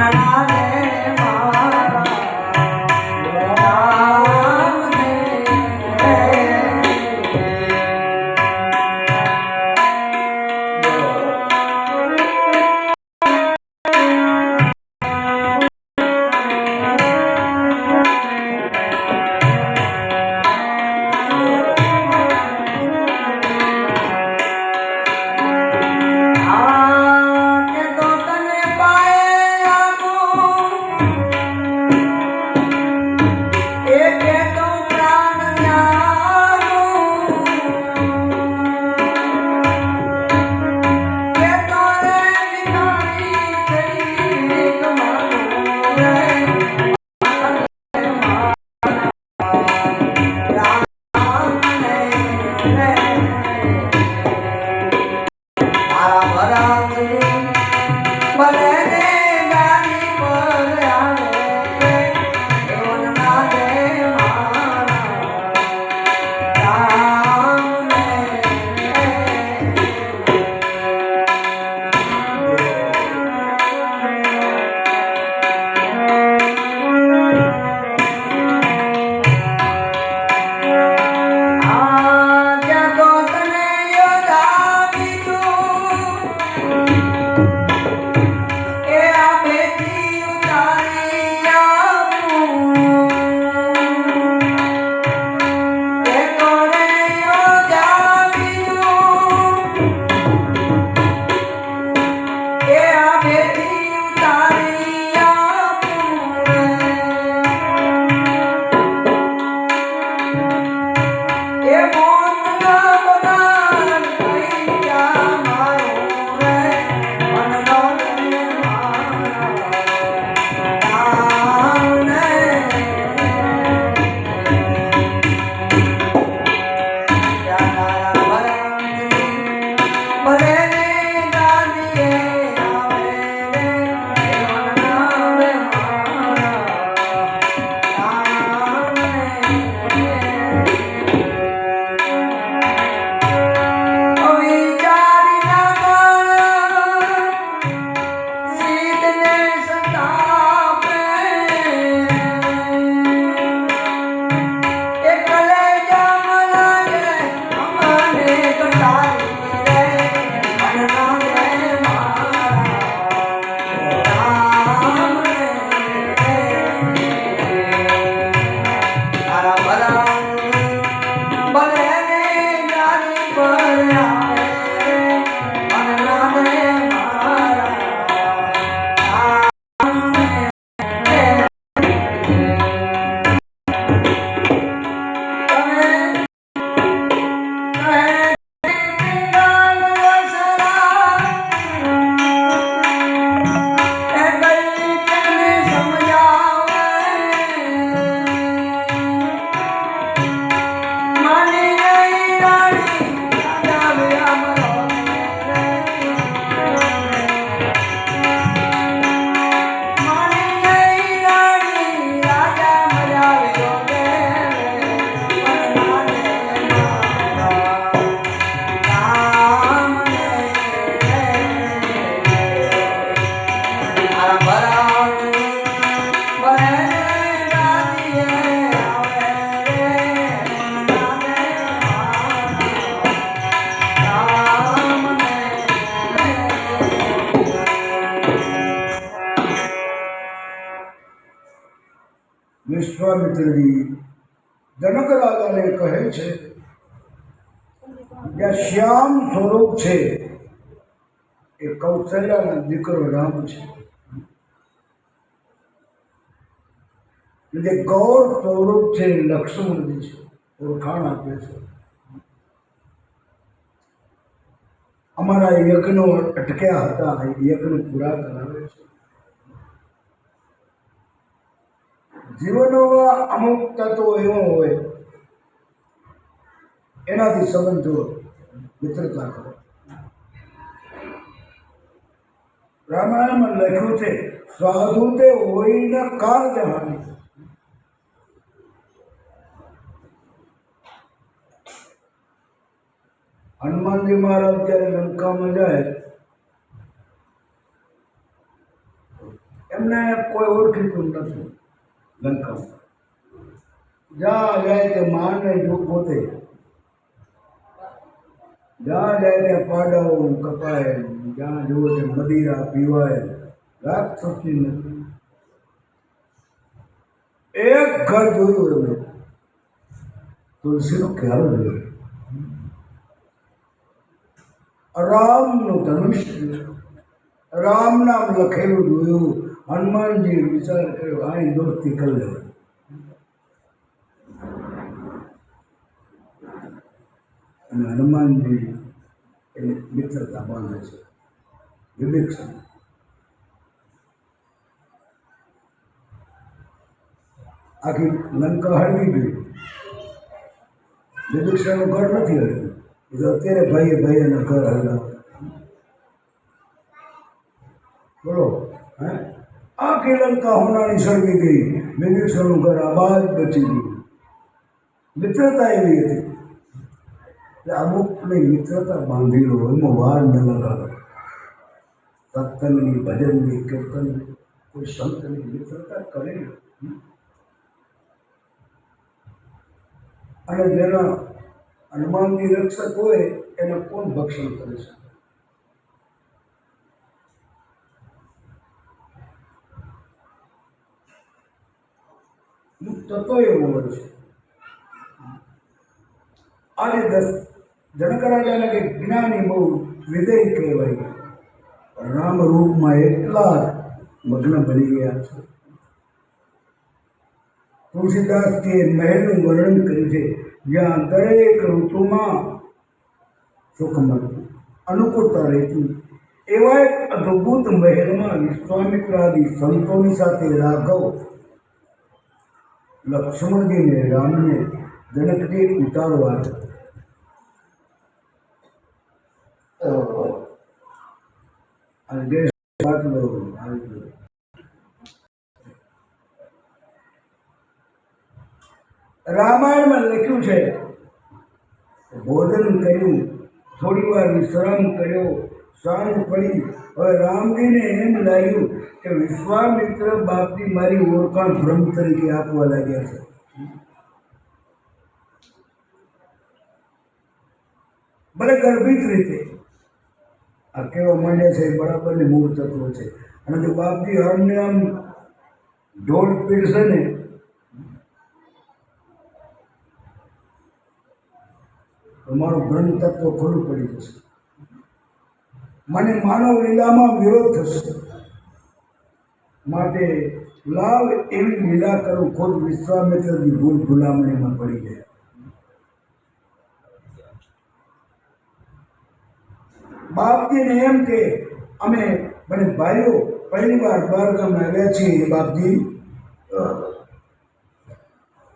la la la. વિશ્વામિત્રજી જનક રાજાને કહે છે, કે શ્યામ સ્વરૂપ છે. એ કૌશલ્યાનો દીકરો રામ છે. જે ગૌર સ્વરૂપ છે લક્ષ્મણજી છે, ઓળખાણ આપે છે. અમારા યજ્ઞો અટક્યા હતા, યજ્ઞ પૂરા કરાવે છે. જીવનમાં અમુક તત્વો એવો હોય, એનાથી સંબંધો મિત્રતા કરો. રામાયણમાં લખ્યું છે સાધુ તે હોય ન કાળ જવાની હનુમાનજી મહારાજ જ્યારે લંકામાં જાય, એમને કોઈ ઓળખીતું નથી. લંકામાં જ્યાં જાય તે માને જો પોતે. જ્યાં જાય ત્યાં પાડાઓ કપાય, જ્યાં જુઓ તે મદિરા પીવાય રાક્ષસની નથી. એક ઘર જોયું એમને. તુલસીનો ખ્યાલ રહ્યો રામનું ધનુષ્ય રામ નામ લખેલું જોયું. હનુમાનજી વિચાર કર્યો, આ દોસ્તી કરી લેવાય અને હનુમાનજી એ મિત્રતા બાંધે છે, વિભીક્ષણ. આખી લંકા હળવી ગઈ. વિભીક્ષણનું ઘર નથી હળવ્યું. અત્યારે ભાઈએ ભાઈના ઘર હલાવે. આખી લંકા હોનાની સળગી ગઈ. વિભીક્ષણનું ઘર આબાદ બચી ગયું. મિત્રતા એવી હતી અમુકની મિત્રતા બાંધેલો એમાં વાર ન લગાડો. સત્સંગની, ભજનની, કીર્તનની, કોઈ સંતની મિત્રતા કરે અને જેના હનુમાનની રક્ષક હોય, એને કોણ ભક્ષણ કરે છે? તત્વ એવો હોય છે. આજે દસ, જનકરાજાને કે જ્ઞાની બહુ વિદેય કહેવાય રામ રૂપમાં એટલા મગ્ન બની ગયા છે. તુલસીદાસજીએ મહેલનું વર્ણન કર્યું છે, જ્યાં દરેક ઋતુમાં સુખ અનુકૂળતા રહેતી. એવા એક અદ્ભુત મહેલમાં વિશ્વામિત્રાદી સંતોની સાથે રાઘવ લક્ષ્મણજીને રામને જનકજી ઉતારવા અને રામાયણમાં લખ્યું છે ભોજન કર્યું થોડી વાર વિશ્રામ કર્યો સાંજ પડી. હવે રામજીને એમ લાગ્યું કે વિશ્વામિત્ર બાપજી મારી ઓળખાણ ભ્રમ તરીકે આપવા લાગ્યા છે. ભલે ગર્ભિત રીતે. આ કેવા માંડ્યા છે એ બરાબરની મૂળ તત્વો છે. અને જો બાપજી આમને આમ ઢોલ પીડશે ને, તો મારું ભ્રમ તત્વ ખુલ્લું પડી જશે. મને માનવ લીલામાં વિરોધ થશે. માટે લાવ એવી લીલા કરો ખુદ વિશ્વામિત્રની ભૂલ ભૂલામણીમાં પડી ગયા બાપજીને એમ કે, અમે મને ભાઈઓ પહેલી વાર દ્વારકામાં આવ્યા છીએ બાપજી.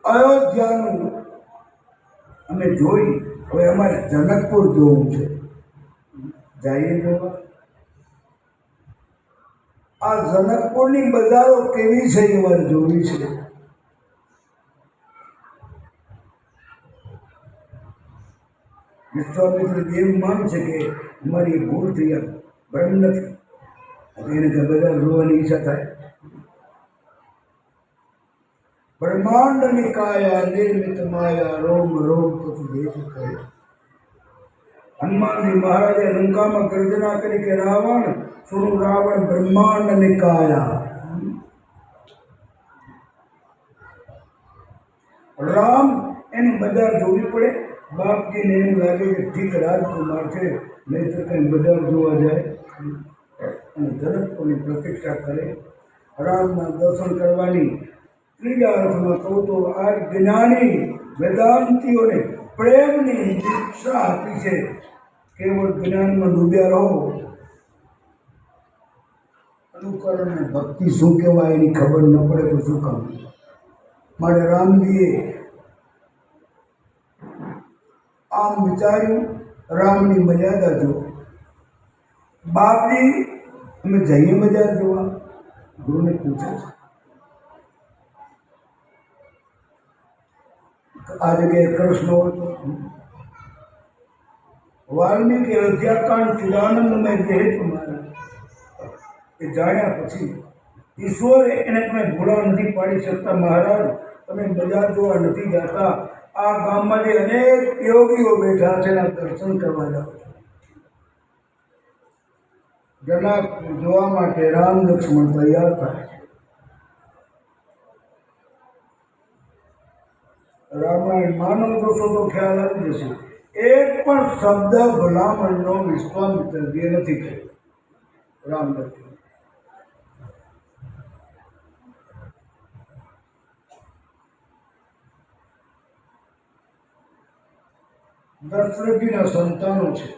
અયોધ્યાનું અમે જોઈ, હવે અમારે જનકપુર જોવું છે. જઈએ જોવા આ જનકપુરની બજારો કેવી છે એ મારે જોવી છે વિશ્વામિત્ર દેવ માન છે કે અમારી એક ભૂલ થઈ આ બ્રહ્મ નથી હવે એને કે બધા જોવાની ઈચ્છા થાય બ્રહ્માંડ નિકાયા નિર્મિત માયા રોમ રોમ પતિ દેશ કહે હનુમાનજી મહારાજે લંકામાં ગર્જના કરી કે રાવણ સુનું રાવણ બ્રહ્માંડ નિકાયા રામ એની બજાર જોવી પડે બાપજીને એમ લાગે કે ઠીક રાજકુમાર છે નહીં તો કંઈ બજાર જોવા જાય અને જનકપુરની પ્રતીક્ષા કરે રામના દર્શન કરવાની ત્રીજા અર્થમાં કહું તો આ જ્ઞાની વેદાંતિઓને પ્રેમની દીક્ષા આપી છે. કેવળ જ્ઞાનમાં ડૂબ્યા રહો. અનુકરણ ભક્તિ શું કહેવાય એની ખબર ન પડે તો શું કામ? મારે રામજીએ આમ વિચાર્યું, રામની મર્યાદા જો બાપજી, અમે જઈએ બજાર જોવા? ગુરુને પૂછે છે. આ જગ્યાએ કૃષ્ણ હોય તો વાલ્મીકી અધ્યાકાંડ ચિદાનંદમય જે તમારા એ જાણ્યા પછી ઈશ્વરે એને તમે ભૂલા નથી પાડી શકતા મહારાજ તમે બજાર જોવા નથી જતા આ ગામમાં જે અનેક યોગીઓ બેઠા છે એના દર્શન કરવા જાઓ છો જનક જોવા માટે રામ લક્ષ્મણ તૈયાર થાય છે રામાયણ, માનવ દોષો તો ખ્યાલ આવી જશે. એક પણ શબ્દ ભલામણનો વિશ્વામિત્રજીએ નથી કર્યો રામ લક્ષ્મણ દશરથજીના સંતાનો છે.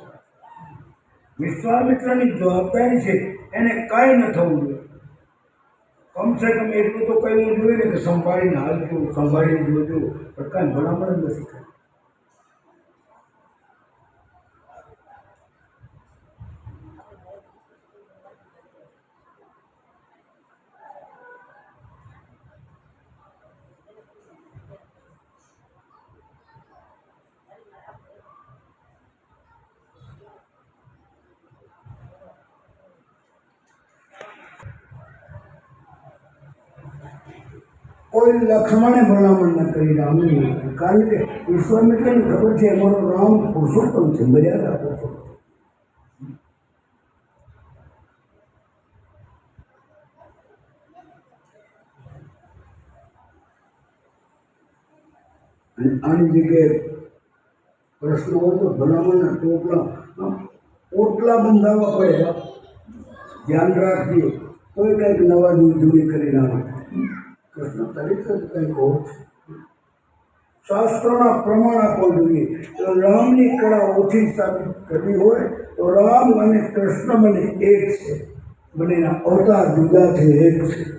વિશ્વામિત્રની જવાબદારી છે, એને કાંઈ ન થવું જોઈએ. કમસે કમ એટલું તો કહેવું જોઈએ ને કે સંભાળીને હાલજો સંભાળીને જોજો. કાંઈ ભલામણ નથી કોઈ લક્ષ્મણે ભલામણ ન કરી રામને ન કરી. કારણ કે વિશ્વામિત્રને ખબર છે અમારો રામ પુરુષોત્તમ છે મર્યાદા પુરુષોત્તમ અને આની જગ્યાએ પ્રશ્ન હોય તો ભલામણના ટોપલા આમ ઓટલા બંધાવવા પડે હા. ધ્યાન રાખજો કોઈ કંઈક નવા જૂની કરી નાખે કૃષ્ણ તરીકે કંઈક છે. શાસ્ત્રોના પ્રમાણ આપવો જોઈએ રામની કળા ઓછી સાબિત કરવી હોય, તો રામ અને કૃષ્ણ મને એક છે. બંનેના અવતાર જુદા છે, એક છે.